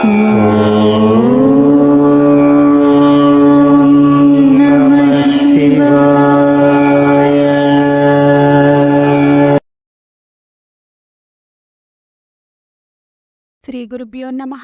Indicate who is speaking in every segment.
Speaker 1: శ్రీ గురుభ్యో నమ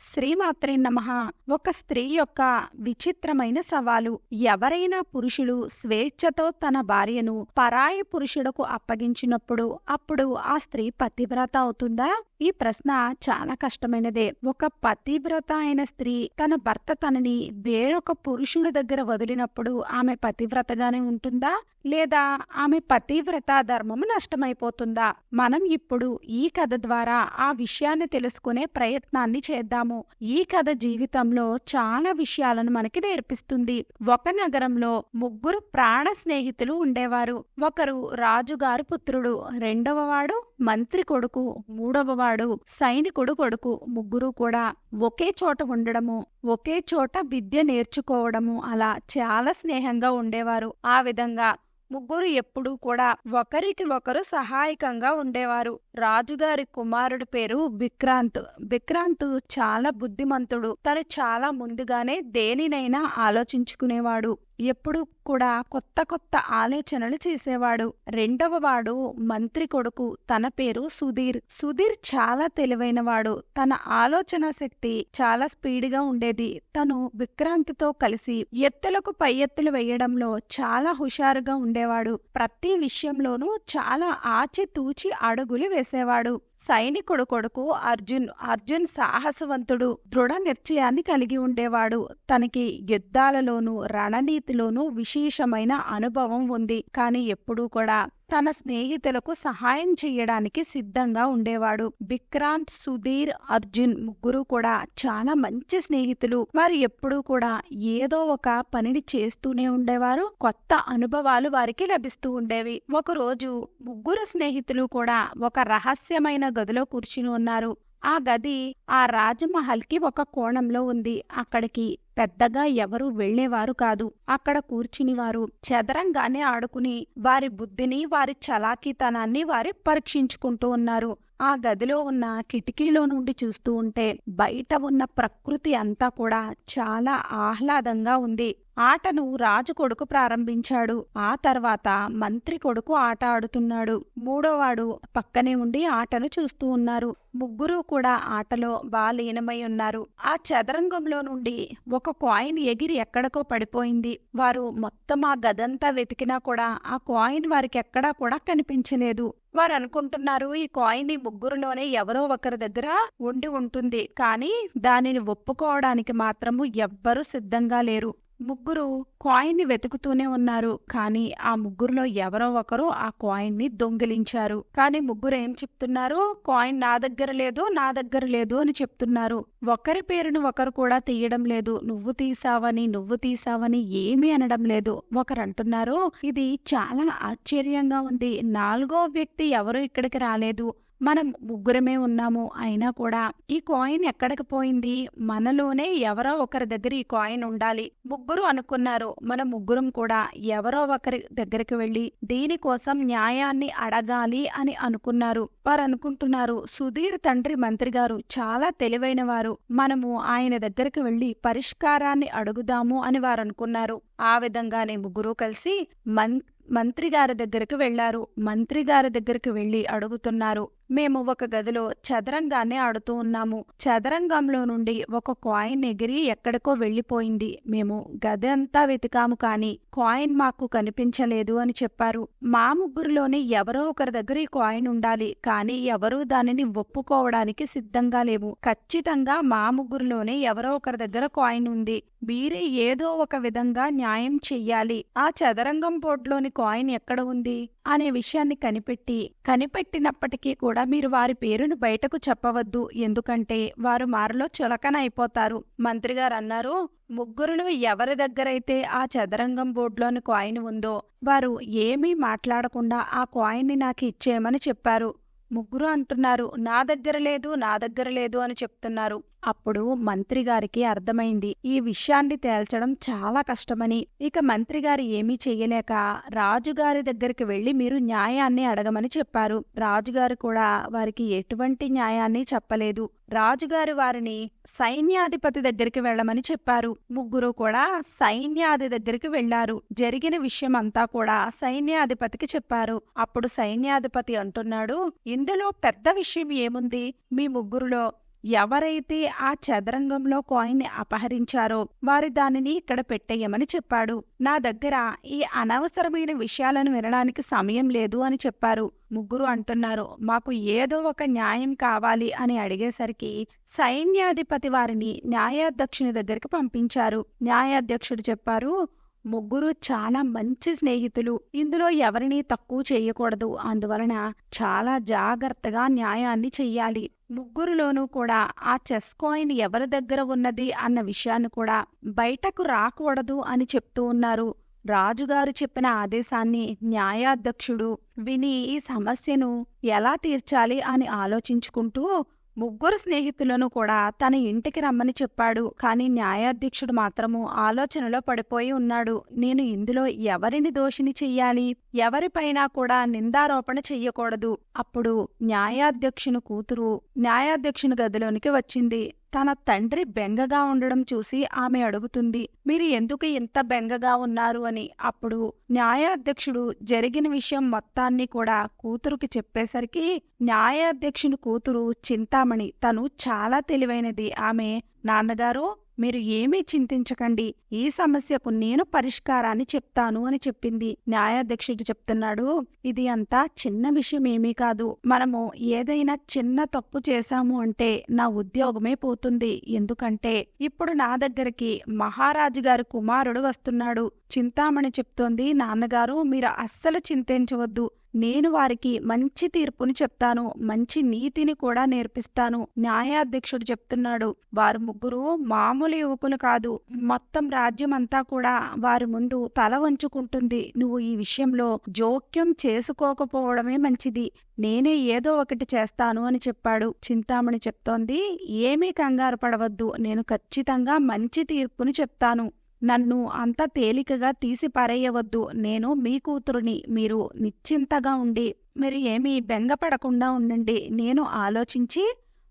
Speaker 1: శ్రీమాత్రే నమ. ఒక స్త్రీ యొక్క విచిత్రమైన సవాలు ఎవరైనా పురుషుడు స్వేచ్ఛతో తన భార్యను పరాయి పురుషుడకు అప్పగించినప్పుడు అప్పుడు ఆ స్త్రీ పతివ్రత అవుతుందా? ఈ ప్రశ్న చాలా కష్టమైనదే. ఒక పతివ్రత అయిన స్త్రీ తన భర్త తనని వేరొక పురుషుడి దగ్గర వదిలినప్పుడు ఆమె పతివ్రతగానే ఉంటుందా? లేదా ఆమె పతివ్రత ధర్మము నష్టమైపోతుందా? మనం ఇప్పుడు ఈ కథ ద్వారా ఆ విషయాన్ని తెలుసుకునే ప్రయత్నాన్ని చేద్దాము. ఈ కథ జీవితంలో చాలా విషయాలను మనకి నేర్పిస్తుంది. ఒక నగరంలో ముగ్గురు ప్రాణ స్నేహితులు ఉండేవారు. ఒకరు రాజుగారి పుత్రుడు. రెండవ వాడు మంత్రి కొడుకు మూడవవాడు సైనికుడు కొడుకు ముగ్గురు కూడా ఒకే చోట ఉండడము ఒకే చోట విద్య నేర్చుకోవడము అలా చాలా స్నేహంగా ఉండేవారు. ఆ విధంగా ముగ్గురు ఎప్పుడూ కూడా ఒకరికి ఒకరు సహాయకంగా ఉండేవారు. రాజుగారి కుమారుడి పేరు విక్రాంత్. విక్రాంత్ చాలా బుద్ధిమంతుడు. తను చాలా ముందుగానే దేనినైనా ఆలోచించుకునేవాడు. ఎప్పుడూ కూడా కొత్త కొత్త ఆలోచనలు చేసేవాడు. రెండవవాడు మంత్రి కొడుకు. తన పేరు సుధీర్. సుధీర్ చాలా తెలివైనవాడు. తన ఆలోచన శక్తి చాలా స్పీడ్గా ఉండేది. తను విక్రాంత్తో కలిసి ఎత్తులకు పై ఎత్తులు వేయడంలో చాలా హుషారుగా ఉండేవాడు. ప్రతి విషయంలోనూ చాలా ఆచితూచి అడుగులు వేసేవాడు. సైనికుడు కొడుకు అర్జున్ అర్జున్ సాహసవంతుడు దృఢ నిశ్చయాన్ని కలిగి ఉండేవాడు. తనకి యుద్ధాలలోనూ రణనీతిలోనూ విశేషమైన అనుభవం ఉంది. కానీ ఎప్పుడూ కూడా తన స్నేహితులకు సహాయం చేయడానికి సిద్ధంగా ఉండేవాడు. విక్రాంత్ సుధీర్ అర్జున్ ముగ్గురు కూడా చాలా మంచి స్నేహితులు. వారు ఎప్పుడూ కూడా ఏదో ఒక పనిని చేస్తూనే ఉండేవారు. కొత్త అనుభవాలు వారికి లభిస్తూ ఉండేవి. ఒకరోజు ముగ్గురు స్నేహితులు కూడా ఒక రహస్యమైన గదిలో కూర్చుని ఉన్నారు. ఆ గది ఆ రాజమహల్కి ఒక కోణంలో ఉంది. అక్కడికి పెద్దగా ఎవరూ వెళ్ళేవారు కాదు. అక్కడ కూర్చునివారు. చదరంగానే ఆడుకుని వారి బుద్ధిని వారి చలాకీతనాన్ని వారి పరీక్షించుకుంటూ ఉన్నారు. ఆ గదిలో ఉన్న కిటికీలో నుండి చూస్తూ ఉంటే బయట ఉన్న ప్రకృతి అంతా కూడా చాలా ఆహ్లాదంగా ఉంది. ఆటను రాజు కొడుకు ప్రారంభించాడు. ఆ తర్వాత మంత్రి కొడుకు ఆట ఆడుతున్నాడు. మూడోవాడు పక్కనే ఉండి ఆటను చూస్తూ ఉన్నారు. ముగ్గురు కూడా ఆటలో బాలీనమై ఉన్నారు ఆ చదరంగంలో నుండి ఒక కాయిన్ ఎగిరి ఎక్కడికో పడిపోయింది. వారు మొత్తం ఆ గదంతా వెతికినా కూడా ఆ కాయిన్ వారికి ఎక్కడా కూడా కనిపించలేదు. వారు అనుకుంటున్నారు ఈ కాయిన్ ఈ ముగ్గురులోనే ఎవరో ఒకరి దగ్గర ఉండి ఉంటుంది. కానీ దానిని ఒప్పుకోవడానికి మాత్రము ఎవ్వరూ సిద్ధంగా లేరు. ముగ్గురు కాయిన్ని వెతుకుతూనే ఉన్నారు. కానీ ఆ ముగ్గురులో ఎవరో ఒకరు ఆ కాయిన్ని దొంగిలించారు. కానీ ముగ్గురు ఏం చెప్తున్నారు? కాయిన్ నా దగ్గర లేదు నా దగ్గర లేదు అని చెప్తున్నారు. ఒకరి పేరును ఒకరు కూడా తీయడం లేదు. నువ్వు తీసావని నువ్వు తీసావని ఏమీ అనడం లేదు. ఒకరు అంటున్నారు ఇది చాలా ఆశ్చర్యంగా ఉంది. నాలుగో వ్యక్తి ఎవరు ఇక్కడికి రాలేదు. మనం ముగ్గురమే ఉన్నాము అయినా కూడా ఈ కాయిన్ ఎక్కడికి పోయింది? మనలోనే ఎవరో ఒకరి దగ్గర ఈ కాయిన్ ఉండాలి. ముగ్గురు అనుకున్నారు. మన ముగ్గురం కూడా ఎవరో ఒకరి దగ్గరికి వెళ్ళి దీనికోసం న్యాయాన్ని అడగాలి అని అనుకున్నారు. వారు అనుకుంటున్నారు సుధీర్ తండ్రి మంత్రి గారు చాలా తెలివైన వారు మనము ఆయన దగ్గరికి వెళ్ళి పరిష్కారాన్ని అడుగుదాము అని వారు అనుకున్నారు ఆ విధంగానే ముగ్గురు కలిసి మన్ మంత్రి గారి దగ్గరికి వెళ్ళారు మంత్రి గారి దగ్గరికి వెళ్ళి అడుగుతున్నారు. మేము ఒక గదిలో చదరంగాన్ని ఆడుతూ ఉన్నాము. చదరంగంలో నుండి ఒక కాయిన్ ఎగిరి ఎక్కడికో వెళ్ళిపోయింది మేము గది అంతా వెతికాము కాని కాయిన్ మాకు కనిపించలేదు అని చెప్పారు. మా ముగ్గురులోని ఎవరో ఒకరి దగ్గర ఈ కాయిన్ ఉండాలి కానీ ఎవరూ దానిని ఒప్పుకోవడానికి సిద్ధంగా లేవు. ఖచ్చితంగా మా ముగ్గురులోనే ఎవరో ఒకరి దగ్గర కాయిన్ ఉంది. మీరే ఏదో ఒక విధంగా న్యాయం చెయ్యాలి. ఆ చదరంగం బోర్డులోని కాయిన్ ఎక్కడ ఉంది? అనే విషయాన్ని కనిపెట్టి కనిపెట్టినప్పటికీ కూడా మీరు వారి పేరును బయటకు చెప్పవద్దు. ఎందుకంటే వారు మారలో చులకన అయిపోతారు. మంత్రి గారు అన్నారు ముగ్గురులో ఎవరి దగ్గరైతే ఆ చదరంగం బోర్డులోని కాయిన్ ఉందో వారు ఏమీ మాట్లాడకుండా ఆ కాయిన్ని నాకు ఇచ్చేయమని చెప్పారు. ముగ్గురు అంటున్నారు నా దగ్గర లేదు నా దగ్గర లేదు అని చెప్తున్నారు. అప్పుడు మంత్రి గారికి అర్థమైంది. ఈ విషయాన్ని తేల్చడం చాలా కష్టమని. ఇక మంత్రి గారు ఏమీ చెయ్యలేక రాజుగారి దగ్గరికి వెళ్ళి మీరు న్యాయాన్ని అడగమని చెప్పారు. రాజుగారు కూడా వారికి ఎటువంటి న్యాయాన్ని చెప్పలేదు. రాజుగారు వారిని సైన్యాధిపతి దగ్గరికి వెళ్ళమని చెప్పారు. ముగ్గురు కూడా సైన్యాధి దగ్గరికి వెళ్ళారు జరిగిన విషయం అంతా కూడా సైన్యాధిపతికి చెప్పారు. అప్పుడు సైన్యాధిపతి అంటున్నాడు ఇందులో పెద్ద విషయం ఏముంది? మీ ముగ్గురులో ఎవరైతే ఆ చదరంగంలో కాయిన్ అపహరించారో వారి దానిని ఇక్కడ పెట్టేయమని చెప్పాడు. నా దగ్గర ఈ అనవసరమైన విషయాలను వినడానికి సమయం లేదు అని చెప్పారు. ముగ్గురు అంటున్నారు మాకు ఏదో ఒక న్యాయం కావాలి అని అడిగేసరికి సైన్యాధిపతి వారిని న్యాయాధ్యక్షుని దగ్గరికి పంపించారు. న్యాయాధ్యక్షుడు చెప్పారు ముగ్గురు చాలా మంచి స్నేహితులు. ఇందులో ఎవరిని తక్కువ చేయకూడదు. అందువలన చాలా జాగ్రత్తగా న్యాయాన్ని చెయ్యాలి. ముగ్గురులోనూ కూడా ఆ చెస్ కాయిన్ ఎవరి దగ్గర ఉన్నది అన్న విషయాన్ని కూడా బయటకు రాకూడదు అని చెప్తూ ఉన్నారు. రాజుగారు చెప్పిన ఆదేశాన్ని న్యాయాధ్యక్షుడు విని ఈ సమస్యను ఎలా తీర్చాలి అని ఆలోచించుకుంటూ ముగ్గురు స్నేహితులను కూడా తన ఇంటికి రమ్మని చెప్పాడు. కాని న్యాయాధ్యక్షుడు మాత్రము ఆలోచనలో పడిపోయి ఉన్నాడు. నేను ఇందులో ఎవరిని దోషిని చెయ్యాలి? ఎవరిపైనా కూడా నిందారోపణ చెయ్యకూడదు. అప్పుడు న్యాయాధ్యక్షుని కూతురు న్యాయాధ్యక్షుని గదిలోనికి వచ్చింది. తన తండ్రి బెంగగా ఉండడం చూసి ఆమె అడుగుతుంది మీరు ఎందుకు ఇంత బెంగగా ఉన్నారు? అని. అప్పుడు న్యాయాధ్యక్షుడు జరిగిన విషయం మొత్తాన్ని కూడా కూతురుకి చెప్పేసరికి న్యాయాధ్యక్షుని కూతురు చింతామణి తను చాలా తెలివైనది. ఆమె నాన్నగారు మీరు ఏమీ చింతించకండి. ఈ సమస్యకు నేను పరిష్కారాన్ని చెప్తాను అని చెప్పింది. న్యాయాధ్యక్షుడు చెప్తున్నాడు ఇది అంతా చిన్న విషయం ఏమీ కాదు. మనము ఏదైనా చిన్న తప్పు చేశాము అంటే నా ఉద్యోగమే పోతుంది. ఎందుకంటే ఇప్పుడు నా దగ్గరికి మహారాజు గారి కుమారుడు వస్తున్నాడు. చింతామణి చెప్తోంది నాన్నగారు మీరు అస్సలు చింతించవద్దు. నేను వారికి మంచి తీర్పుని చెప్తాను మంచి నీతిని కూడా నేర్పిస్తాను న్యాయాధ్యక్షుడు చెప్తున్నాడు. వారు ముగ్గురు మామూలు యువకులు కాదు. మొత్తం రాజ్యం అంతా కూడా వారి ముందు తల వంచుకుంటుంది. నువ్వు ఈ విషయంలో జోక్యం చేసుకోకపోవడమే మంచిది. నేనే ఏదో ఒకటి చేస్తాను అని చెప్పాడు. చింతామణి చెప్తోంది ఏమీ కంగారు పడవద్దు. నేను ఖచ్చితంగా మంచి తీర్పుని చెప్తాను. నన్ను అంత తేలికగా తీసి పారేయవద్దు. నేను మీ కూతురుని మీరు నిశ్చింతగా ఉండి మీరు ఏమీ బెంగపడకుండా ఉండండి. నేను ఆలోచించి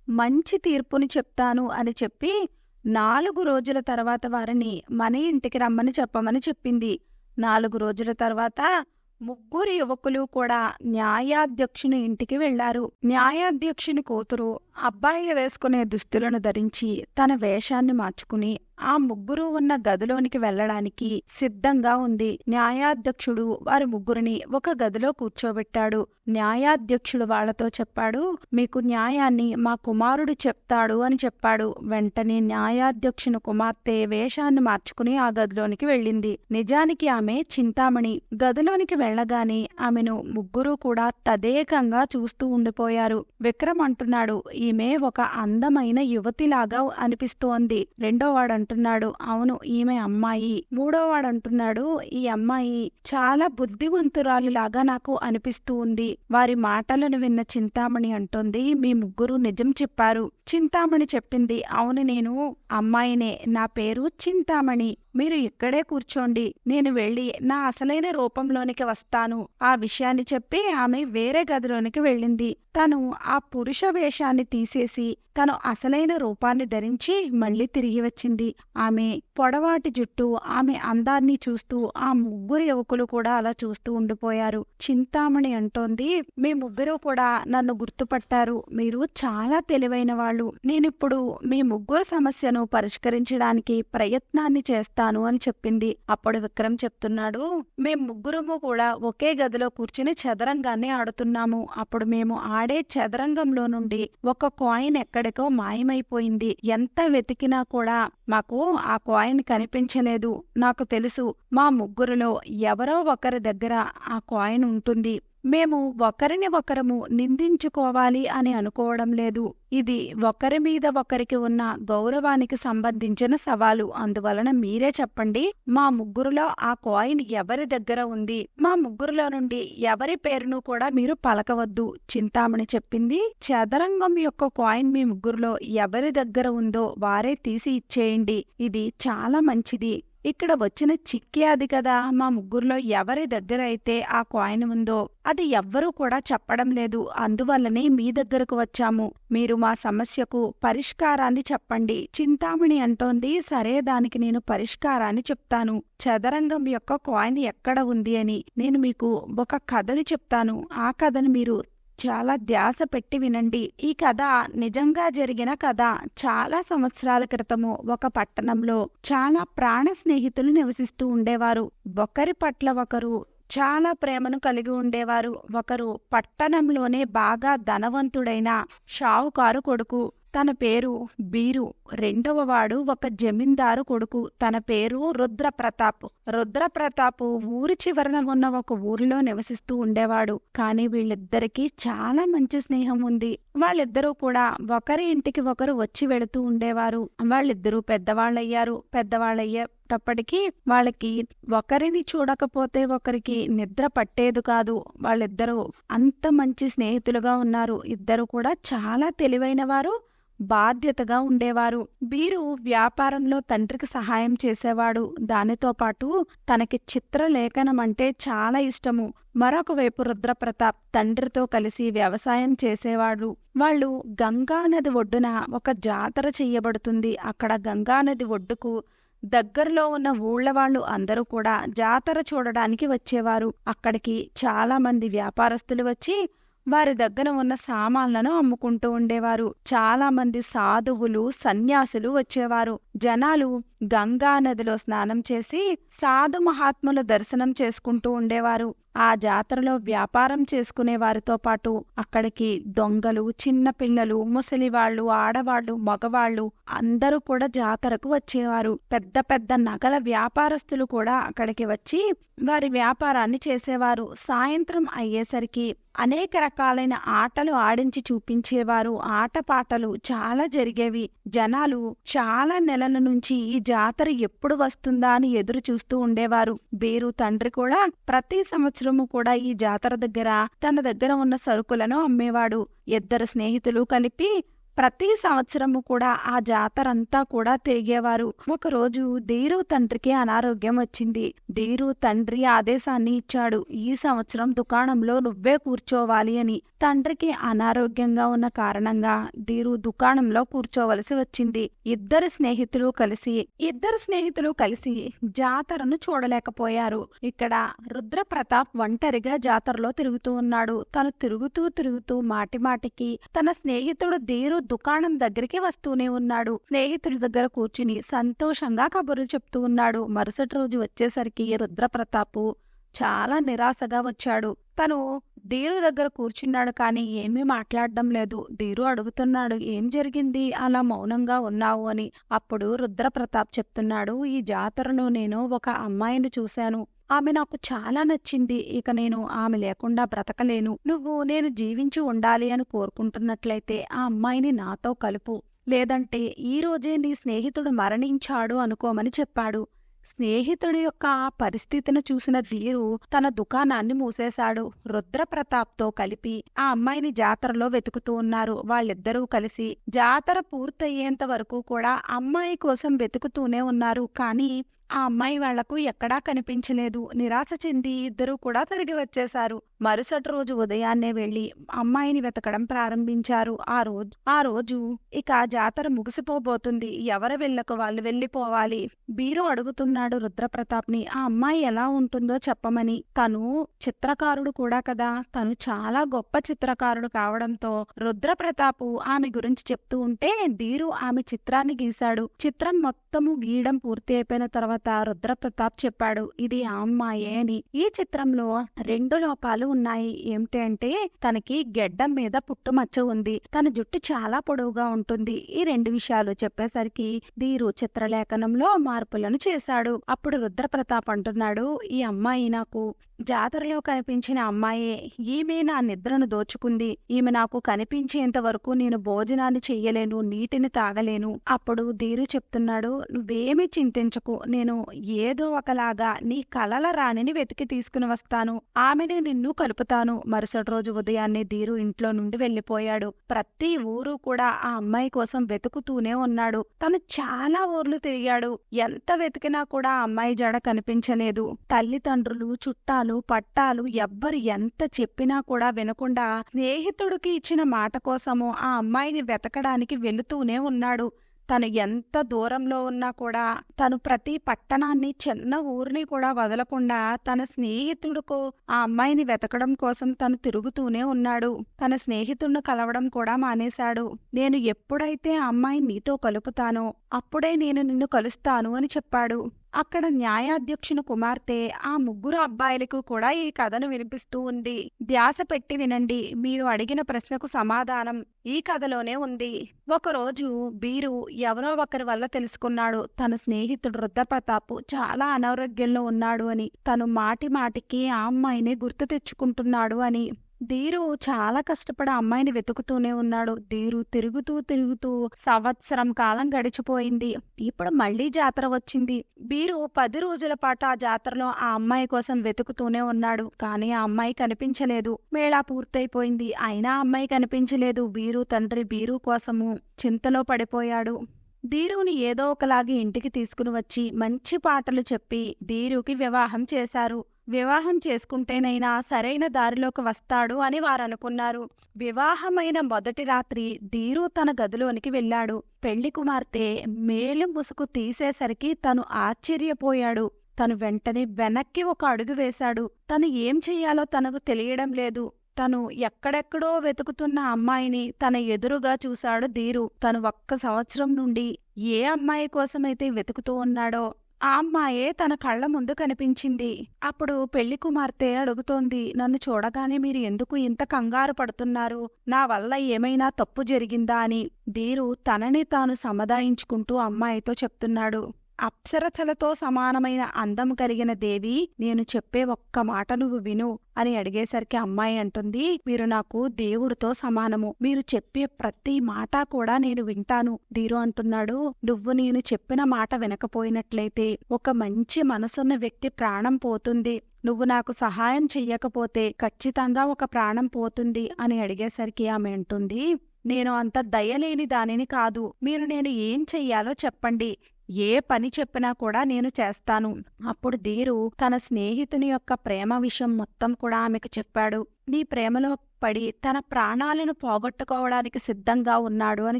Speaker 1: మంచి తీర్పుని చెప్తాను అని చెప్పి నాలుగు రోజుల తర్వాత వారిని మన ఇంటికి రమ్మని చెప్పమని చెప్పింది. నాలుగు రోజుల తర్వాత ముగ్గురు యువకులు కూడా న్యాయాధ్యక్షుని ఇంటికి వెళ్ళారు న్యాయాధ్యక్షుని కూతురు అబ్బాయిలు వేసుకునే దుస్తులను ధరించి తన వేషాన్ని మార్చుకుని ఆ ముగ్గురు ఉన్న గదిలోనికి వెళ్ళడానికి సిద్ధంగా ఉంది. న్యాయాధ్యక్షుడు వారి ముగ్గురిని ఒక గదిలో కూర్చోబెట్టాడు. న్యాయాధ్యక్షుడు వాళ్ళతో చెప్పాడు మీకు న్యాయాన్ని మా కుమారుడు చెప్తాడు అని చెప్పాడు. వెంటనే న్యాయాధ్యక్షుని కుమార్తె వేషాన్ని మార్చుకుని ఆ గదిలోనికి వెళ్ళింది. నిజానికి ఆమె చింతామణి. గదిలోనికి వెళ్ళగానే ఆమెను ముగ్గురు కూడా తదేకంగా చూస్తూ ఉండిపోయారు. విక్రమ్ అంటున్నాడు ఈమె ఒక అందమైన యువతిలాగా అనిపిస్తోంది. రెండోవాడంటూ అంటున్నాడు. అవును ఈమె అమ్మాయి. మూడోవాడు అంటున్నాడు ఈ అమ్మాయి చాలా బుద్ధివంతురాలులాగా నాకు అనిపిస్తూ ఉంది. వారి మాటలను విన్న చింతామణి అంటోంది మీ ముగ్గురు నిజం చెప్పారు. చింతామణి చెప్పింది అవును నేను అమ్మాయినే. నా పేరు చింతామణి. మీరు ఇక్కడే కూర్చోండి నేను వెళ్ళి నా అసలైన రూపంలోనికి వస్తాను. ఆ విషయాన్ని చెప్పి ఆమె వేరే గదిలోనికి వెళ్ళింది. తను ఆ పురుష వేషాన్ని తీసేసి తను అసలైన రూపాన్ని ధరించి మళ్ళీ తిరిగి వచ్చింది. ఆమె పొడవాటి జుట్టు ఆమె అందాన్ని చూస్తూ ఆ ముగ్గురు యువకులు కూడా అలా చూస్తూ ఉండిపోయారు. చింతామణి అంటోంది మీ ముగ్గురు కూడా నన్ను గుర్తుపట్టారు. మీరు చాలా తెలివైన వాళ్ళు. నేనిప్పుడు మీ ముగ్గురు సమస్యను పరిష్కరించడానికి ప్రయత్నాన్ని చేస్తాను. అని చెప్పింది. అప్పుడు విక్రమ్ చెప్తున్నాడు మేం ముగ్గురము కూడా ఒకే గదిలో కూర్చుని చదరంగాన్ని ఆడుతున్నాము. అప్పుడు మేము ఆడే చదరంగంలో నుండి ఒక కాయిన్ ఎక్కడికో మాయమైపోయింది. ఎంత వెతికినా కూడా మాకు ఆ కాయిన్ కనిపించలేదు. నాకు తెలుసు మా ముగ్గురులో ఎవరో ఒకరి దగ్గర ఆ కాయిన్ ఉంటుంది. మేము ఒకరిని ఒకరము నిందించుకోవాలి అని అనుకోవడం లేదు. ఇది ఒకరి మీద ఒకరికి ఉన్న గౌరవానికి సంబంధించిన సవాలు. అందువలన మీరే చెప్పండి మా ముగ్గురులో ఆ కాయిన్ ఎవరి దగ్గర ఉంది? మా ముగ్గురులో నుండి ఎవరి పేరును కూడా మీరు పలకవద్దు. చింతామణి చెప్పింది చదరంగం యొక్క కాయిన్ మీ ముగ్గురులో ఎవరి దగ్గర ఉందో వారే తీసి ఇచ్చేయండి. ఇది చాలా మంచిది. ఇక్కడ వచ్చిన చిక్కి అది కదా. మా ముగ్గురులో ఎవరి దగ్గర అయితే ఆ కాయిన్ ఉందో అది ఎవ్వరూ కూడా చెప్పడం లేదు. అందువల్లనే మీ దగ్గరకు వచ్చాము. మీరు మా సమస్యకు పరిష్కారాన్ని చెప్పండి. చింతామణి అంటోంది సరే దానికి నేను పరిష్కారాన్ని చెప్తాను. చదరంగం యొక్క కాయిన్ ఎక్కడ ఉంది అని. నేను మీకు ఒక కథను చెప్తాను. ఆ కథను మీరు చాలా ధ్యాస పెట్టి వినండి. ఈ కథ నిజంగా జరిగిన కథ చాలా సంవత్సరాల క్రితము ఒక పట్టణంలో చాలా ప్రాణ స్నేహితులు నివసిస్తూ ఉండేవారు. ఒకరి పట్ల ఒకరు చాలా ప్రేమను కలిగి ఉండేవారు. ఒకరు పట్టణంలోనే బాగా ధనవంతుడైన షావుకారు కొడుకు తన పేరు బీరు. రెండవ వాడు ఒక జమీందారు కొడుకు. తన పేరు రుద్రప్రతాప్. రుద్రప్రతాప్ ఊరి చివరన ఉన్న ఒక ఊరిలో నివసిస్తూ ఉండేవాడు. కానీ వీళ్ళిద్దరికీ చాలా మంచి స్నేహం ఉంది. వాళ్ళిద్దరూ కూడా ఒకరి ఇంటికి ఒకరు వచ్చి వెళుతూ ఉండేవారు. వాళ్ళిద్దరూ పెద్దవాళ్ళయ్యారు. పెద్దవాళ్ళయ్యేటప్పటికీ వాళ్ళకి ఒకరిని చూడకపోతే ఒకరికి నిద్ర పట్టేది కాదు. వాళ్ళిద్దరూ అంత మంచి స్నేహితులుగా ఉన్నారు. ఇద్దరు కూడా చాలా తెలివైన వారు. బాధ్యతగా ఉండేవారు. వీరు వ్యాపారంలో తండ్రికి సహాయం చేసేవాడు. దానితో పాటు తనకి చిత్రలేఖనం అంటే చాలా ఇష్టము. మరొక వైపు రుద్రప్రతాప్ తండ్రితో కలిసి వ్యవసాయం చేసేవాడు. వాళ్ళు గంగానది ఒడ్డున ఒక జాతర చెయ్యబడుతుంది అక్కడ గంగానది ఒడ్డుకు దగ్గరలో ఉన్న ఊళ్ళ వాళ్ళు అందరూ కూడా జాతర చూడడానికి వచ్చేవారు. అక్కడికి చాలా మంది వ్యాపారస్తులు వచ్చి వారి దగ్గర ఉన్న సామాన్లను అమ్ముకుంటూ ఉండేవారు. చాలా మంది సాధువులు సన్యాసులు వచ్చేవారు. జనాలు గంగా నదిలో స్నానం చేసి సాధు మహాత్ముల దర్శనం చేసుకుంటూ ఉండేవారు. ఆ జాతరలో వ్యాపారం చేసుకునే వారితో పాటు అక్కడికి దొంగలు చిన్నపిల్లలు ముసలివాళ్ళు ఆడవాళ్ళు మగవాళ్ళు అందరూ కూడా జాతరకు వచ్చేవారు. పెద్ద పెద్ద నగల వ్యాపారస్తులు కూడా అక్కడికి వచ్చి వారి వ్యాపారాన్ని చేసేవారు. సాయంత్రం అయ్యేసరికి అనేక రకాలైన ఆటలు ఆడించి చూపించేవారు. ఆటపాటలు చాలా జరిగేవి. జనాలు చాలా నెలల నుంచి ఈ జాతర ఎప్పుడు వస్తుందా అని ఎదురు చూస్తూ ఉండేవారు. బేరు తండ్రి కూడా ప్రతి సంవత్సరం సంవత్సరము కూడా ఈ జాతర దగ్గర తన దగ్గర ఉన్న సరుకులను అమ్మేవాడు. ఇద్దరు స్నేహితులు కలిపి ప్రతి సంవత్సరము కూడా ఆ జాతరంతా కూడా తిరిగేవారు. ఒకరోజు ధీరు తండ్రికి అనారోగ్యం వచ్చింది. ధీరు తండ్రి ఆదేశాన్ని ఇచ్చాడు. ఈ సంవత్సరం దుకాణంలో నువ్వే కూర్చోవాలి అని. తండ్రికి అనారోగ్యంగా ఉన్న కారణంగా ధీరు దుకాణంలో కూర్చోవలసి వచ్చింది. ఇద్దరు స్నేహితులు కలిసి ఇద్దరు స్నేహితులు కలిసి జాతరను చూడలేకపోయారు. ఇక్కడ రుద్రప్రతాప్ ఒంటరిగా జాతరలో తిరుగుతూ ఉన్నాడు. తను తిరుగుతూ తిరుగుతూ మాటిమాటికి తన స్నేహితుడు ధీరు దుకాణం దగ్గరికి వస్తూనే ఉన్నాడు. స్నేహితుడి దగ్గర కూర్చుని సంతోషంగా కబుర్లు చెప్తూ ఉన్నాడు. మరుసటి రోజు వచ్చేసరికి రుద్రప్రతాపు చాలా నిరాశగా వచ్చాడు. తను ధీరు దగ్గర కూర్చున్నాడు కానీ ఏమీ మాట్లాడడం లేదు. ధీరు అడుగుతున్నాడు ఏం జరిగింది? అలా మౌనంగా ఉన్నావు అని. అప్పుడు రుద్రప్రతాప్ చెప్తున్నాడు ఈ జాతరలో నేను ఒక అమ్మాయిని చూశాను. ఆమె నాకు చాలా నచ్చింది. ఇక నేను ఆమె లేకుండా బ్రతకలేను. నువ్వు నేను జీవించి ఉండాలి అని కోరుకుంటున్నట్లయితే ఆ అమ్మాయిని నాతో కలుపు. లేదంటే ఈ రోజే నీ స్నేహితుడు మరణించాడు అనుకోమని చెప్పాడు. స్నేహితుడి యొక్క ఆ పరిస్థితిని చూసిన ధీరు తన దుకాణాన్ని మూసేశాడు. రుద్రప్రతాప్తో కలిపి ఆ అమ్మాయిని జాతరలో వెతుకుతూ ఉన్నారు. వాళ్ళిద్దరూ కలిసి జాతర పూర్తయ్యేంత వరకు కూడా అమ్మాయి కోసం వెతుకుతూనే ఉన్నారు. కానీ ఆ అమ్మాయి వాళ్ళకు ఎక్కడా కనిపించలేదు. నిరాశ చెంది ఇద్దరూ కూడా తిరిగి వచ్చేశారు. మరుసటి రోజు ఉదయాన్నే వెళ్ళి అమ్మాయిని వెతకడం ప్రారంభించారు. ఆ రోజు ఆ రోజు ఇక జాతర ముగిసిపోబోతుంది. ఎవరు వెళ్ళకు వాళ్ళు వెళ్ళిపోవాలి. బీరు అడుగుతున్నాడు రుద్రప్రతాప్ని. ఆ అమ్మాయి ఎలా ఉంటుందో చెప్పమని. తను చిత్రకారుడు కూడా కదా. తను చాలా గొప్ప చిత్రకారుడు కావడంతో రుద్రప్రతాపు ఆమె గురించి చెప్తూ ఉంటే ధీరు ఆమె చిత్రాన్ని గీశాడు. చిత్రం మొత్తము గీయడం పూర్తి అయిపోయిన తర్వాత రుద్రప్రతాప్ చెప్పాడు ఇది ఆ అమ్మాయే అని. ఈ చిత్రంలో రెండు లోపాలు ఉన్నాయి. ఏమిటి అంటే తనకి గెడ్డం మీద పుట్టుమచ్చ ఉంది. తన జుట్టు చాలా పొడవుగా ఉంటుంది. ఈ రెండు విషయాలు చెప్పేసరికి ధీరు చిత్రలేఖనంలో మార్పులను చేశాడు. అప్పుడు రుద్రప్రతాప్ అంటున్నాడు ఈ అమ్మాయి నాకు జాతరలో కనిపించిన అమ్మాయే. ఈమె నా నిద్రను దోచుకుంది. ఈమె నాకు కనిపించేంత వరకు నేను భోజనాన్ని చెయ్యలేను నీటిని తాగలేను. అప్పుడు ధీరు చెప్తున్నాడు నువ్వేమీ చింతించకు. నేను నేను ఏదో ఒకలాగా నీ కలల రాణిని వెతికి తీసుకుని వస్తాను. ఆమెని నిన్ను కలుపుతాను. మరుసటి రోజు ఉదయాన్నే ధీరు ఇంట్లో నుండి వెళ్ళిపోయాడు ప్రతి ఊరు కూడా ఆ అమ్మాయి కోసం వెతుకుతూనే ఉన్నాడు. తను చాలా ఊర్లు తిరిగాడు. ఎంత వెతికినా కూడా ఆ అమ్మాయి జడ కనిపించలేదు. తల్లిదండ్రులు చుట్టాలు పట్టాలు ఎవ్వరు ఎంత చెప్పినా కూడా వినకుండా స్నేహితుడికి ఇచ్చిన మాట కోసము ఆ అమ్మాయిని వెతకడానికి వెళుతూనే ఉన్నాడు. తను ఎంత దూరంలో ఉన్నా కూడా తను ప్రతి పట్టణాన్ని చిన్న ఊరిని కూడా వదలకుండా తన స్నేహితుడుకు ఆ అమ్మాయిని వెతకడం కోసం తను తిరుగుతూనే ఉన్నాడు. తన స్నేహితుడిని కలవడం కూడా మానేశాడు. నేను ఎప్పుడైతే ఆ అమ్మాయి నీతో కలుపుతానో అప్పుడే నేను నిన్ను కలుస్తాను అని చెప్పాడు. అక్కడ న్యాయాధ్యక్షుని కుమార్తె ఆ ముగ్గురు అబ్బాయిలకు కూడా ఈ కథను వినిపిస్తూ ఉంది. ధ్యాస పెట్టి వినండి. మీరు అడిగిన ప్రశ్నకు సమాధానం ఈ కథలోనే ఉంది. ఒకరోజు బీరు ఎవరో ఒకరి వల్ల తెలుసుకున్నాడు. తన స్నేహితుడు రుద్రప్రతాప్ చాలా అనారోగ్యంలో ఉన్నాడు అని తను మాటి మాటికి ఆ అమ్మాయిని గుర్తు తెచ్చుకుంటున్నాడు అని. ధీరు చాలా కష్టపడి అమ్మాయిని వెతుకుతూనే ఉన్నాడు. ధీరు తిరుగుతూ తిరుగుతూ సంవత్సరం కాలం గడిచిపోయింది. ఇప్పుడు మళ్ళీ జాతర వచ్చింది. బీరు పది రోజుల పాటు ఆ జాతరలో ఆ అమ్మాయి కోసం వెతుకుతూనే ఉన్నాడు. కానీ ఆ అమ్మాయి కనిపించలేదు. మేళా పూర్తయిపోయింది. అయినా అమ్మాయి కనిపించలేదు. బీరు తండ్రి బీరు కోసము చింతలో పడిపోయాడు. ధీరుని ఏదో ఒకలాగి ఇంటికి తీసుకుని వచ్చి మంచి పాటలు చెప్పి ధీరుకి వివాహం చేశారు. వివాహం చేసుకుంటేనైనా సరైన దారిలోకి వస్తాడు అని వారనుకున్నారు. వివాహమైన మొదటి రాత్రి ధీరు తన గదిలోనికి వెళ్ళాడు. పెళ్ళి కుమార్తె మేలు ముసుగు తీసేసరికి తను ఆశ్చర్యపోయాడు. తను వెంటనే వెనక్కి ఒక అడుగు వేశాడు. తను ఏం చెయ్యాలో తనకు తెలియడం లేదు. తను ఎక్కడెక్కడో వెతుకుతున్న అమ్మాయిని తన ఎదురుగా చూశాడు ధీరు. తను ఒక్క సంవత్సరం నుండి ఏ అమ్మాయి కోసమైతే వెతుకుతూ ఉన్నాడో ఆ అమ్మాయే తన కళ్ళ ముందు కనిపించింది. అప్పుడు పెళ్ళి కుమార్తె అడుగుతోంది నన్ను చూడగానే మీరు ఎందుకు ఇంత కంగారు పడుతున్నారు? నా వల్ల ఏమైనా తప్పు జరిగిందా? అని. ధీరు తనని తాను సమాధాయించుకుంటూ అమ్మాయితో చెప్తున్నాడు. అప్సరసలతో సమానమైన అందం కలిగిన దేవి నేను చెప్పే ఒక్క మాట నువ్వు విను అని అడిగేసరికి అమ్మాయి అంటుంది మీరు నాకు దేవుడితో సమానము మీరు చెప్పే ప్రతి మాట కూడా నేను వింటాను ధీరు అంటున్నాడు. నువ్వు నేను చెప్పిన మాట వినకపోయినట్లయితే ఒక మంచి మనసున్న వ్యక్తి ప్రాణం పోతుంది. నువ్వు నాకు సహాయం చెయ్యకపోతే ఖచ్చితంగా ఒక ప్రాణం పోతుంది అని అడిగేసరికి ఆమె అంటుంది నేను అంత దయలేని దానిని కాదు మీరు నేను ఏం చెయ్యాలో చెప్పండి. ఏ పని చెప్పినా కూడా నేను చేస్తాను. అప్పుడు ధీరు తన స్నేహితుని యొక్క ప్రేమ విషయం మొత్తం కూడా ఆమెకు చెప్పాడు. నీ ప్రేమలో పడి తన ప్రాణాలను పోగొట్టుకోవడానికి సిద్ధంగా ఉన్నాడు అని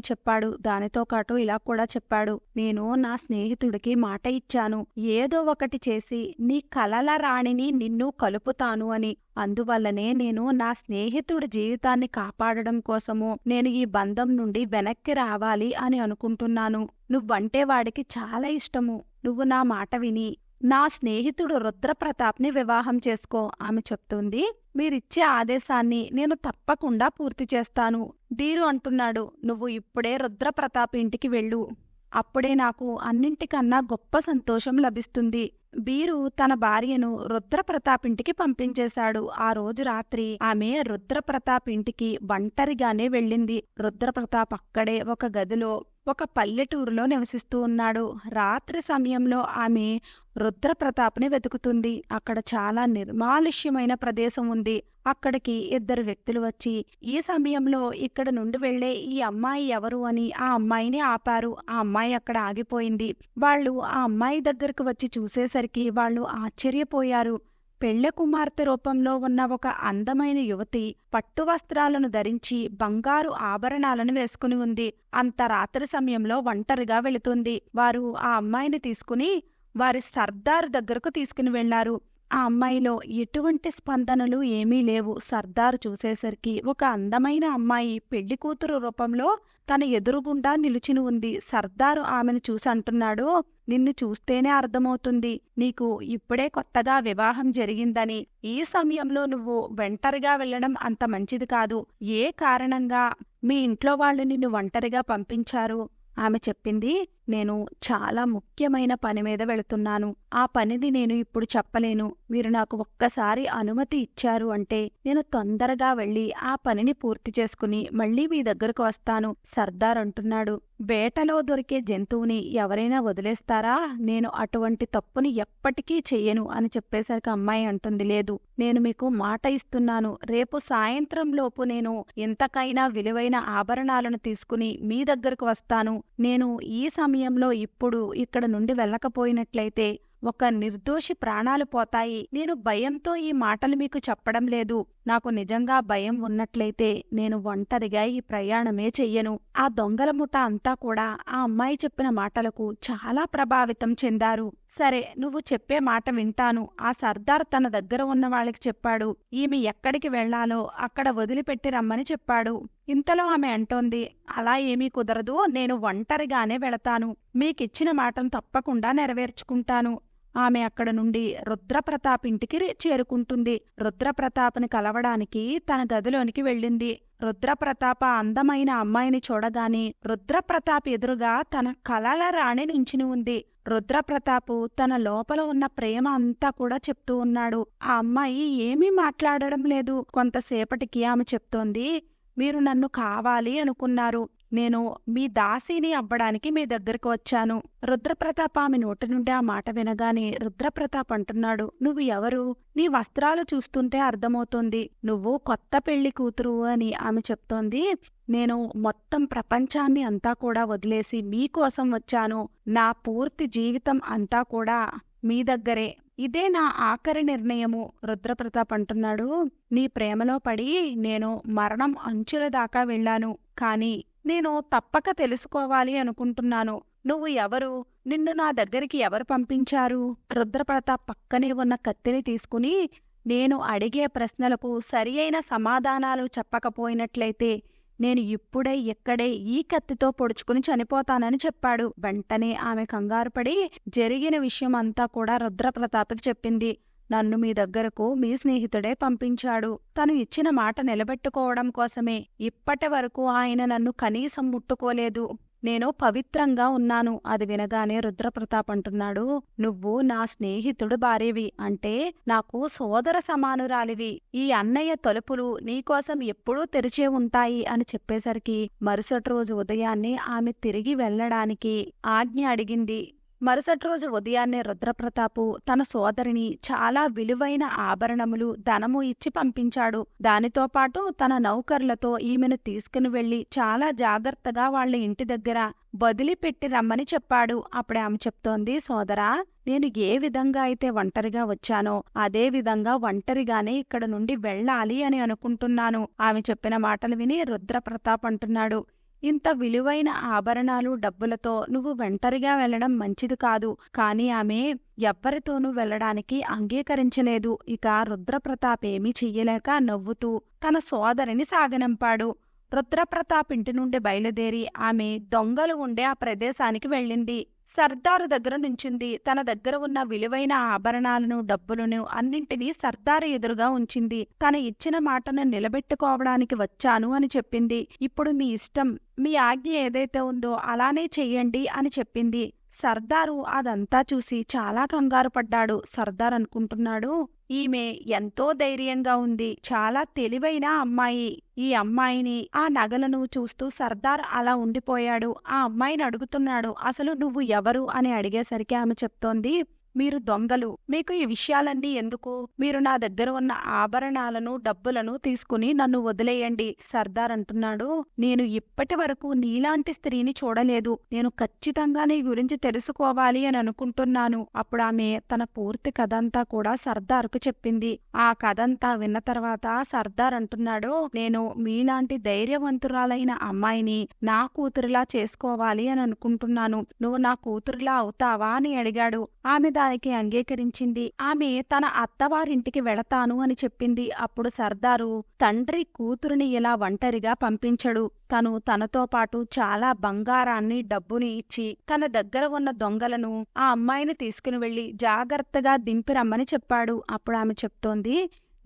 Speaker 1: చెప్పాడు. దానితో పాటు ఇలా కూడా చెప్పాడు. నేను నా స్నేహితుడికి మాట ఇచ్చాను. ఏదో ఒకటి చేసి నీ కలల రాణిని నిన్ను కలుపుతాను అని. అందువల్లనే నేను నా స్నేహితుడి జీవితాన్ని కాపాడడం కోసము నేను ఈ బంధం నుండి వెనక్కి రావాలి అని అనుకుంటున్నాను. నువ్వంటే వాడికి చాలా ఇష్టము. నువ్వు నా మాట విని నా స్నేహితుడు రుద్రప్రతాప్ని వివాహం చేసుకో ఆమె చెప్తుంది. మీరిచ్చే ఆదేశాన్ని నేను తప్పకుండా పూర్తి చేస్తాను. ధీరు అంటున్నాడు. నువ్వు ఇప్పుడే రుద్రప్రతాప్ ఇంటికి వెళ్ళు. అప్పుడే నాకు అన్నింటికన్నా గొప్ప సంతోషం లభిస్తుంది. బీరు తన భార్యను రుద్రప్రతాప్ ఇంటికి పంపించేశాడు. ఆ రోజు రాత్రి ఆమె రుద్రప్రతాప్ ఇంటికి ఒంటరిగానే వెళ్ళింది. రుద్రప్రతాప్ అక్కడే ఒక గదిలో ఒక పల్లెటూరులో నివసిస్తూ ఉన్నాడు. రాత్రి సమయంలో ఆమె రుద్రప్రతాప్ని వెతుకుతుంది. అక్కడ చాలా నిర్మాలుష్యమైన ప్రదేశం ఉంది. అక్కడికి ఇద్దరు వ్యక్తులు వచ్చి ఈ సమయంలో ఇక్కడ నుండి వెళ్ళే ఈ అమ్మాయి ఎవరు? అని ఆ అమ్మాయిని ఆపారు. ఆ అమ్మాయి అక్కడ ఆగిపోయింది. వాళ్ళు ఆ అమ్మాయి దగ్గరకు వచ్చి చూసేసరికి వాళ్ళు ఆశ్చర్యపోయారు. పెళ్ళి కుమార్తె రూపంలో ఉన్న ఒక అందమైన యువతి పట్టు వస్త్రాలను ధరించి బంగారు ఆభరణాలను వేసుకుని ఉంది. అంత రాత్రి సమయంలో ఒంటరిగా వెళుతుంది. వారు ఆ అమ్మాయిని తీసుకుని వారి సర్దార్ దగ్గరకు తీసుకుని వెళ్ళారు ఆ అమ్మాయిలో ఎటువంటి స్పందనలు ఏమీ లేవు. సర్దార్ చూసేసరికి ఒక అందమైన అమ్మాయి పెళ్ళి కూతురు రూపంలో తన ఎదురుగుండా నిలుచుని ఉంది. సర్దారు ఆమెను చూసి అంటున్నాడు నిన్ను చూస్తేనే అర్థమవుతుంది. నీకు ఇప్పుడే కొత్తగా వివాహం జరిగిందని. ఈ సమయంలో నువ్వు ఒంటరిగా వెళ్ళడం అంత మంచిది కాదు. ఏ కారణంగా? మీ ఇంట్లో వాళ్ళు నిన్ను ఒంటరిగా పంపించారు. ఆమె చెప్పింది నేను చాలా ముఖ్యమైన పని మీద వెళుతున్నాను. ఆ పనిని నేను ఇప్పుడు చెప్పలేను. మీరు నాకు ఒక్కసారి అనుమతి ఇచ్చారు అంటే నేను తొందరగా వెళ్ళి ఆ పనిని పూర్తి చేసుకుని మళ్ళీ మీ దగ్గరకు వస్తాను సర్దార్ అంటున్నాడు. వేటలో దొరికే జంతువుని ఎవరైనా వదిలేస్తారా? నేను అటువంటి తప్పుని ఎప్పటికీ చెయ్యను అని చెప్పేసరికి అమ్మాయి అంటుంది. లేదు నేను మీకు మాట ఇస్తున్నాను. రేపు సాయంత్రంలోపు నేను ఎంతకైనా విలువైన ఆభరణాలను తీసుకుని మీ దగ్గరకు వస్తాను. నేను ఈ సమయం సమయంలో ఇప్పుడు ఇక్కడ నుండి వెళ్ళకపోయినట్లయితే ఒక నిర్దోషి ప్రాణాలు పోతాయి. నేను భయంతో ఈ మాటలు మీకు చెప్పడం లేదు. నాకు నిజంగా భయం ఉన్నట్లయితే నేను ఒంటరిగా ఈ ప్రయాణమే చెయ్యను. ఆ దొంగల ముఠ అంతా కూడా ఆ అమ్మాయి చెప్పిన మాటలకు చాలా ప్రభావితం చెందారు. సరే నువ్వు చెప్పే మాట వింటాను. ఆ సర్దార్ తన దగ్గర ఉన్న వాళ్ళకి చెప్పాడు. ఈమె ఎక్కడికి వెళ్ళాలో అక్కడ వదిలిపెట్టి రమ్మని చెప్పాడు. ఇంతలో ఆమె అంటోంది అలా ఏమీ కుదరదు నేను ఒంటరిగానే వెళతాను. మీకిచ్చిన మాటను తప్పకుండా నెరవేర్చుకుంటాను. ఆమె అక్కడ నుండి రుద్రప్రతాప్ ఇంటికి చేరుకుంటుంది. రుద్రప్రతాప్ని కలవడానికి తన గదిలోనికి వెళ్ళింది. రుద్రప్రతాప అందమైన అమ్మాయిని చూడగానే రుద్రప్రతాప్ ఎదురుగా తన కలల రాణి నుంచిని ఉంది. రుద్రప్రతాపు తన లోపల ఉన్న ప్రేమ అంతా కూడా చెప్తూ ఉన్నాడు. ఆ అమ్మాయి ఏమీ మాట్లాడడం లేదు. కొంతసేపటికి ఆమె చెప్తోంది మీరు నన్ను కావాలి అనుకున్నారు. నేను మీ దాసిని అవ్వడానికి మీ దగ్గరకు వచ్చాను. రుద్రప్రతాప్ ఆమె నోటి నుండి ఆ మాట వినగానే రుద్రప్రతాప్ అంటున్నాడు నువ్వు ఎవరు? నీ వస్త్రాలు చూస్తుంటే అర్థమవుతుంది. నువ్వు కొత్త పెళ్ళి కూతురు అని ఆమె చెప్తోంది. నేను మొత్తం ప్రపంచాన్ని అంతా కూడా వదిలేసి మీకోసం వచ్చాను. నా పూర్తి జీవితం అంతా కూడా మీ దగ్గరే. ఇదే నా ఆఖరి నిర్ణయము రుద్రప్రతాప్ అంటున్నాడు. నీ ప్రేమలో పడి నేను మరణం అంచుల దాకా వెళ్ళాను. కాని నేను తప్పక తెలుసుకోవాలి అనుకుంటున్నాను. నువ్వు ఎవరు? నిన్ను నా దగ్గరికి ఎవరు పంపించారు? రుద్రప్రతాప్ పక్కనే ఉన్న కత్తిని తీసుకుని నేను అడిగే ప్రశ్నలకు సరియైన సమాధానాలు చెప్పకపోయినట్లయితే నేను ఇప్పుడే ఇక్కడే ఈ కత్తితో పొడుచుకుని చనిపోతానని చెప్పాడు. వెంటనే ఆమె కంగారుపడి జరిగిన విషయం అంతా కూడా రుద్రప్రతాప్కి చెప్పింది. నన్ను మీ దగ్గరకు మీ స్నేహితుడే పంపించాడు. తను ఇచ్చిన మాట నిలబెట్టుకోవడం కోసమే. ఇప్పటి వరకు ఆయన నన్ను కనీసం ముట్టుకోలేదు. నేను పవిత్రంగా ఉన్నాను అది వినగానే రుద్రప్రతాప్ అంటున్నాడు. నువ్వు నా స్నేహితుడు భార్యవి అంటే నాకు సోదర సమానురాలివి. ఈ అన్నయ్య తలుపులు నీకోసం ఎప్పుడూ తెరిచే ఉంటాయి అని చెప్పేసరికి మరుసటి రోజు ఉదయాన్నే ఆమె తిరిగి వెళ్ళడానికి ఆజ్ఞ అడిగింది. మరుసటి రోజు ఉదయాన్నే రుద్రప్రతాపు తన సోదరిని చాలా విలువైన ఆభరణములు ధనము ఇచ్చి పంపించాడు. దానితో పాటు తన నౌకర్లతో ఈమెను తీసుకుని వెళ్ళి చాలా జాగ్రత్తగా వాళ్ళ ఇంటి దగ్గర వదిలిపెట్టి రమ్మని చెప్పాడు. అప్పుడే ఆమె చెప్తోంది సోదరా నేను ఏ విధంగా అయితే ఒంటరిగా వచ్చానో అదే విధంగా ఒంటరిగానే ఇక్కడ నుండి వెళ్ళాలి అని అనుకుంటున్నాను ఆమె చెప్పిన మాటలు విని రుద్రప్రతాప్ అంటున్నాడు. ఇంత విలువైన ఆభరణాలు డబ్బులతో నువ్వు వెంటరిగా వెళ్ళడం మంచిది కాదు. కాని ఆమె ఎవ్వరితోనూ వెళ్ళడానికి అంగీకరించలేదు. ఇక రుద్రప్రతాప్ ఏమీ చెయ్యలేక నవ్వుతూ తన సోదరిని సాగనంపాడు. రుద్రప్రతాప్ ఇంటి నుండి బయలుదేరి ఆమె దొంగలు ఉండే ఆ ప్రదేశానికి వెళ్ళింది. సర్దారు దగ్గర నుంచింది. తన దగ్గర ఉన్న విలువైన ఆభరణాలను డబ్బులను అన్నింటినీ సర్దారు ఎదురుగా ఉంచింది. తన ఇచ్చిన మాటను నిలబెట్టుకోవడానికి వచ్చాను అని చెప్పింది. ఇప్పుడు మీ ఇష్టం మీ ఆజ్ఞ ఏదైతే ఉందో అలానే చెయ్యండి అని చెప్పింది. సర్దారు అదంతా చూసి చాలా కంగారు పడ్డాడు. సర్దార్ అనుకుంటున్నాడు ఈమె ఎంతో ధైర్యంగా ఉంది. చాలా తెలివైన అమ్మాయి. ఈ అమ్మాయిని ఆ నగలను చూస్తూ సర్దార్ అలా ఉండిపోయాడు. ఆ అమ్మాయిని అడుగుతున్నాడు అసలు నువ్వు ఎవరు? అని అడిగేసరికి ఆమె చెప్తోంది మీరు దొంగలు. మీకు ఈ విషయాలన్నీ ఎందుకు? మీరు నా దగ్గర ఉన్న ఆభరణాలను డబ్బులను తీసుకుని నన్ను వదిలేయండి. సర్దార్ అంటున్నాడు. నేను ఇప్పటి వరకు నీలాంటి స్త్రీని చూడలేదు. నేను ఖచ్చితంగా నీ గురించి తెలుసుకోవాలి అని అనుకుంటున్నాను. అప్పుడు ఆమె తన పూర్తి కథంతా కూడా సర్దార్కు చెప్పింది. ఆ కథంతా విన్న తర్వాత సర్దార్ అంటున్నాడు నేను మీలాంటి ధైర్యవంతురాలైన అమ్మాయిని నా కూతురిలా చేసుకోవాలి అని అనుకుంటున్నాను. నువ్వు నా కూతురిలా అవుతావా? అని అడిగాడు. ఆమె దానికి అంగీకరించింది. ఆమె తన అత్తవారింటికి వెళతాను అని చెప్పింది. అప్పుడు సర్దారు తండ్రి కూతురిని ఇలా ఒంటరిగా పంపించడు. తను తనతో పాటు చాలా బంగారాన్ని డబ్బుని ఇచ్చి తన దగ్గర ఉన్న దొంగలను ఆ అమ్మాయిని తీసుకుని వెళ్ళి జాగ్రత్తగా దింపిరమ్మని చెప్పాడు. అప్పుడు ఆమె చెప్తోంది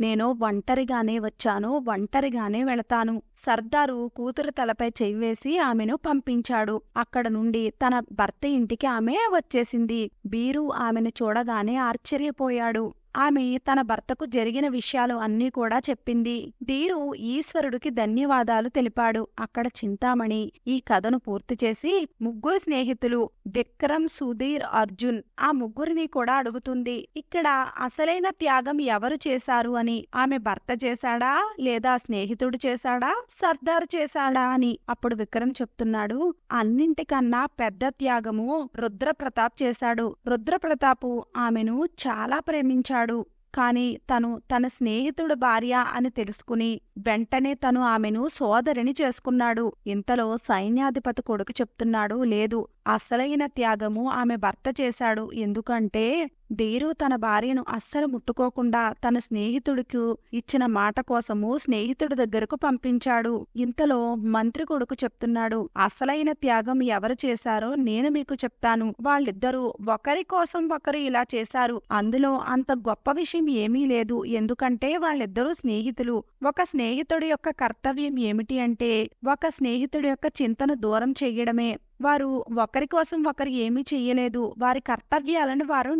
Speaker 1: నేను ఒంటరిగానే వచ్చాను ఒంటరిగానే వెళతాను. సర్దారు కూతురు తలపై చెయ్యేసి ఆమెను పంపించాడు. అక్కడ నుండి తన భర్త ఇంటికి ఆమె వచ్చేసింది. బీరు ఆమెను చూడగానే ఆశ్చర్యపోయాడు. ఆమె తన భర్తకు జరిగిన విషయాలు అన్నీ కూడా చెప్పింది. ధీరు ఈశ్వరుడికి ధన్యవాదాలు తెలిపాడు. అక్కడ చింతామణి ఈ కథను పూర్తి చేసి ముగ్గురు స్నేహితులు విక్రమ్ సుధీర్ అర్జున్ ఆ ముగ్గురిని కూడా అడుగుతుంది. ఇక్కడ అసలైన త్యాగం ఎవరు చేశారు అని? ఆమె భర్త చేశాడా? లేదా స్నేహితుడు చేశాడా? సర్దార్ చేశాడా అని అప్పుడు విక్రమ్ చెప్తున్నాడు. అన్నింటికన్నా పెద్ద త్యాగము రుద్రప్రతాప్ చేశాడు. రుద్రప్రతాపు ఆమెను చాలా ప్రేమించాడు. కాని తను తన స్నేహితుడు భార్య అని తెలుసుకుని వెంటనే తను ఆమెను సోదరిని చేసుకున్నాడు. ఇంతలో సైన్యాధిపతి కొడుకు చెప్తున్నాడు లేదు అసలైన త్యాగము ఆమె భర్త చేశాడు. ఎందుకంటే ధీరు తన భార్యను అస్సలు ముట్టుకోకుండా తన స్నేహితుడికి ఇచ్చిన మాట కోసము స్నేహితుడి దగ్గరకు పంపించాడు. ఇంతలో మంత్రి కొడుకు చెప్తున్నాడు అసలైన త్యాగం ఎవరు చేశారో నేను మీకు చెప్తాను. వాళ్ళిద్దరూ ఒకరి కోసం ఒకరు ఇలా చేశారు. అందులో అంత గొప్ప విషయం ఏమీ లేదు. ఎందుకంటే వాళ్ళిద్దరూ స్నేహితులు. ఒక స్నేహితుడి యొక్క కర్తవ్యం ఏమిటి అంటే ఒక స్నేహితుడి యొక్క చింతను దూరం చెయ్యడమే వారు ఒకరి కోసం ఒకరు ఏమీ చెయ్యలేదు. వారి కర్తవ్యాలను వారు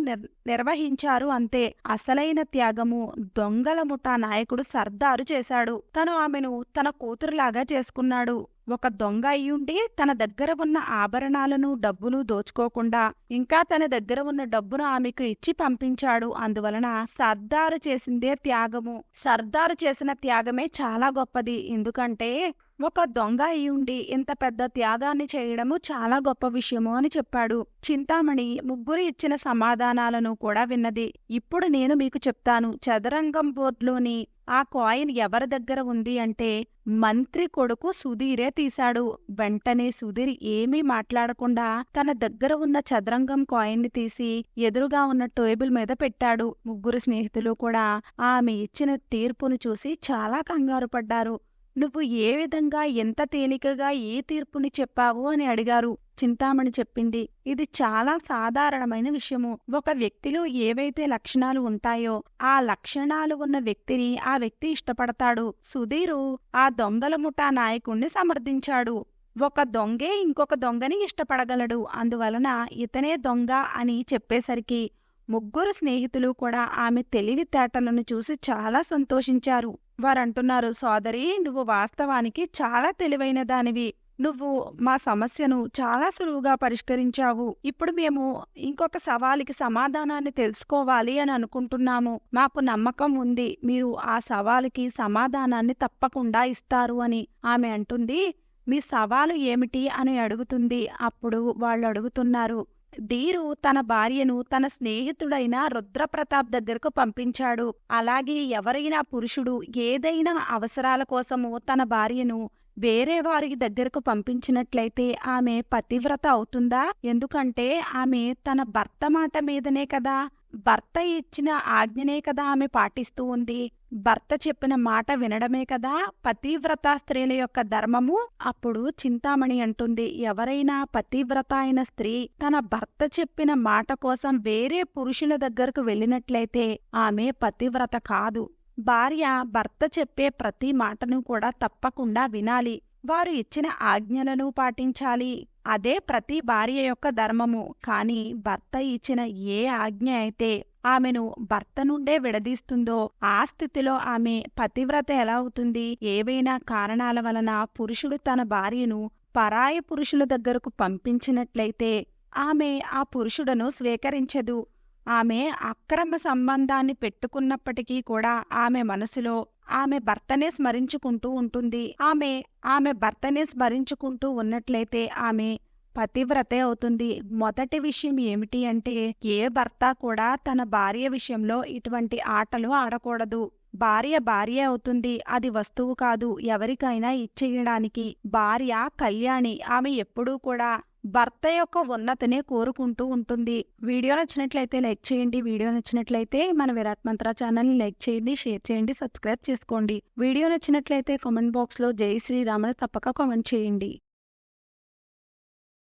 Speaker 1: నిర్వహించారు అంతే. అసలైన త్యాగము దొంగల ముఠా నాయకుడు సర్దారు చేశాడు. తను ఆమెను తన కూతురులాగా చేసుకున్నాడు. ఒక దొంగ అయ్యుండి తన దగ్గర ఉన్న ఆభరణాలను డబ్బును దోచుకోకుండా ఇంకా తన దగ్గర ఉన్న డబ్బును ఆమెకు ఇచ్చి పంపించాడు. అందువలన సర్దారు చేసిందే త్యాగము. సర్దారు చేసిన త్యాగమే చాలా గొప్పది. ఎందుకంటే ఒక దొంగ అయ్యుండి ఇంత పెద్ద త్యాగాన్ని చేయడము చాలా గొప్ప విషయము అని చెప్పాడు. చింతామణి ముగ్గురు ఇచ్చిన సమాధానాలను కూడా విన్నది. ఇప్పుడు నేను మీకు చెప్తాను చదరంగం బోర్డులోని ఆ కాయిన్ ఎవరి దగ్గర ఉంది అంటే మంత్రి కొడుకు సుధీరే తీశాడు. వెంటనే సుధీర్ ఏమీ మాట్లాడకుండా తన దగ్గర ఉన్న చదరంగం కాయిన్ని తీసి ఎదురుగా ఉన్న టేబుల్ మీద పెట్టాడు. ముగ్గురు స్నేహితులు కూడా ఆమె ఇచ్చిన తీర్పును చూసి చాలా కంగారు పడ్డారు. నువ్వు ఏ విధంగా ఎంత తేలికగా ఏ తీర్పుని చెప్పావు అని అడిగారు. చింతామణి చెప్పింది ఇది చాలా సాధారణమైన విషయము. ఒక వ్యక్తిలో ఏవైతే లక్షణాలు ఉంటాయో ఆ లక్షణాలు ఉన్న వ్యక్తిని ఆ వ్యక్తి ఇష్టపడతాడు. సుధీరు ఆ దొంగల ముఠా నాయకుణ్ణి సమర్థించాడు. ఒక దొంగే ఇంకొక దొంగని ఇష్టపడగలడు. అందువలన ఇతనే దొంగ అని చెప్పేసరికి ముగ్గురు స్నేహితులు కూడా ఆమె తెలివితేటలను చూసి చాలా సంతోషించారు. వారంటున్నారు సోదరి నువ్వు వాస్తవానికి చాలా తెలివైన దానివి నువ్వు మా సమస్యను చాలా సులువుగా పరిష్కరించావు. ఇప్పుడు మేము ఇంకొక సవాలుకి సమాధానాన్ని తెలుసుకోవాలి అని అనుకుంటున్నాము. మాకు నమ్మకం ఉంది. మీరు ఆ సవాలుకి సమాధానాన్ని తప్పకుండా ఇస్తారు అని ఆమె అంటుంది. మీ సవాలు ఏమిటి? అని అడుగుతుంది. అప్పుడు వాళ్ళు అడుగుతున్నారు. ధీరు తన భార్యను తన స్నేహితుడైన రుద్రప్రతాప్ దగ్గరకు పంపించాడు. అలాగే ఎవరైనా పురుషుడు ఏదైనా అవసరాల కోసము తన భార్యను వేరే వారి దగ్గరకు పంపించినట్లయితే ఆమె పతివ్రత అవుతుందా? ఎందుకంటే ఆమె తన భర్త మాట మీదనే కదా. భర్త ఇచ్చిన ఆజ్ఞనే కదా ఆమె పాటిస్తూ ఉంది. భర్త చెప్పిన మాట వినడమే కదా పతివ్రత స్త్రీల యొక్క ధర్మము. అప్పుడు చింతామణి అంటుంది ఎవరైనా పతివ్రత అయిన స్త్రీ తన భర్త చెప్పిన మాట కోసం వేరే పురుషుల దగ్గరకు వెళ్ళినట్లయితే ఆమె పతివ్రత కాదు. భార్య భర్త చెప్పే ప్రతి మాటను కూడా తప్పకుండా వినాలి. వారు ఇచ్చిన ఆజ్ఞలను పాటించాలి. అదే ప్రతి భార్య యొక్క ధర్మము. కాని భర్త ఇచ్చిన ఏ ఆజ్ఞ అయితే ఆమెను భర్త నుండే విడదీస్తుందో ఆ స్థితిలో ఆమె పతివ్రత ఎలా అవుతుంది? ఏవైనా కారణాల వలన పురుషుడు తన భార్యను పరాయి పురుషుల దగ్గరకు పంపించినట్లయితే ఆమె ఆ పురుషుడను స్వీకరించదు. ఆమె అక్రమ సంబంధాన్ని పెట్టుకున్నప్పటికీ కూడా ఆమె మనసులో ఆమె భర్తనే స్మరించుకుంటూ ఉంటుంది. ఆమె ఆమె భర్తనే స్మరించుకుంటూ ఉన్నట్లయితే ఆమె పతివ్రతే అవుతుంది. మొదటి విషయం ఏమిటి అంటే ఏ భర్త కూడా తన భార్య విషయంలో ఇటువంటి ఆటలు ఆడకూడదు. భార్య భార్య అవుతుంది. అది వస్తువు కాదు. ఎవరికైనా ఇచ్చేయడానికి భార్య కళ్యాణి ఆమె ఎప్పుడూ కూడా భర్త యొక్క ఉన్నతనే కోరుకుంటూ ఉంటుంది. వీడియో నచ్చినట్లయితే లైక్ చేయండి. వీడియో నచ్చినట్లయితే మన విరాట్ మంత్ర ఛానల్ని లైక్ చేయండి షేర్ చేయండి సబ్స్క్రైబ్ చేసుకోండి. వీడియో నచ్చినట్లయితే కామెంట్ బాక్స్లో జై శ్రీరామని తప్పక కామెంట్ చేయండి.